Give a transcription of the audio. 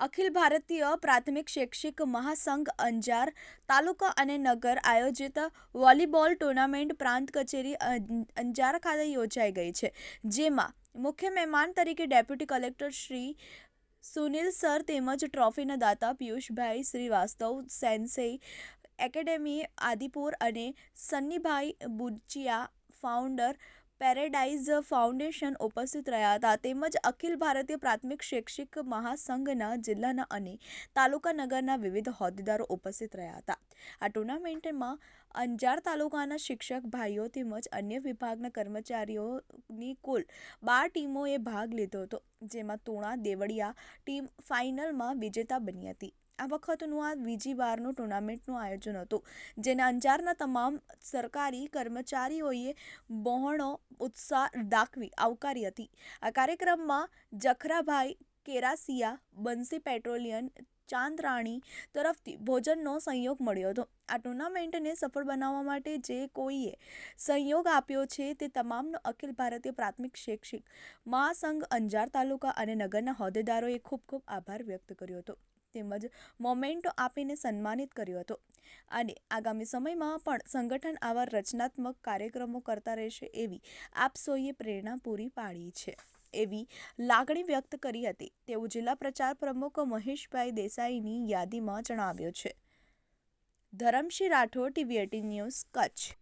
અખિલ ભારતીય પ્રાથમિક શૈક્ષિક મહાસંઘ અંજાર તાલુકા અને નગર આયોજિત વોલીબોલ ટુર્નામેન્ટ પ્રાંત કચેરી અંજાર ખાતે યોજાઈ ગઈ છે, જેમાં મુખ્ય મહેમાન તરીકે deputy collector Shri Sunil sir તેમજ ટ્રોફીના દાતા પિયુષભાઈ શ્રીવાસ્તવ, સેન્સેઈ એકેડેમી આદિપુર અને Sunnybhai Buchiya founder paradise foundation ઉપસ્થિત રહ્યા હતા. તેમજ અખિલ ભારતીય પ્રાથમિક શૈક્ષિક મહાસંઘના જિલ્લાના અને તાલુકા નગરના વિવિધ હોદ્દેદારો ઉપસ્થિત રહ્યા હતા. આ ટુર્નામેન્ટમાં અંજાર તાલુકાના શિક્ષક ભાઈઓ તેમજ અન્ય વિભાગના કર્મચારીઓની કુલ બાર ટીમોએ ભાગ લીધો હતો, જેમાં તુણા, દેવળિયા ટીમ ફાઇનલમાં વિજેતા બની હતી. આ વખતનું આ બીજી વારનું ટુર્નામેન્ટનું આયોજન હતું, જેને અંજારના તમામ સરકારી કર્મચારીઓએ બહોણો ઉત્સાહ દાખવી, આવકારી હતી. આ કાર્યક્રમમાં જખરાભાઈ કેરાસિયા, બંસી પેટ્રોલિયમ ચાંદરાણી તરફથી ભોજનનો સંયોગ મળ્યો હતો. આ ટુર્નામેન્ટને સફળ બનાવવા માટે જે કોઈએ સહયોગ આપ્યો છે તે તમામનો અખિલ ભારતીય પ્રાથમિક શૈક્ષિક મહાસંઘ અંજાર તાલુકા અને નગરના હોદ્દેદારોએ ખૂબ ખૂબ આભાર વ્યક્ત કર્યો હતો. તેમજ મોમેન્ટો આપીને સન્માનિત કર્યો હતો. અને આગામી સમયમાં પણ સંગઠન આવા રચનાત્મક કાર્યક્રમો કરતા રહેશે એવી આપ સૌએ પ્રેરણા પૂરી પાડી છે. એવી લાગણી વ્યક્ત કરી હતી. તેવું જિલ્લા પ્રચાર પ્રમુખ મહેશભાઈ દેસાઈની યાદીમાં જણાવ્યું છે. Dharamshi Rathod, TV eighteen news, Kutch.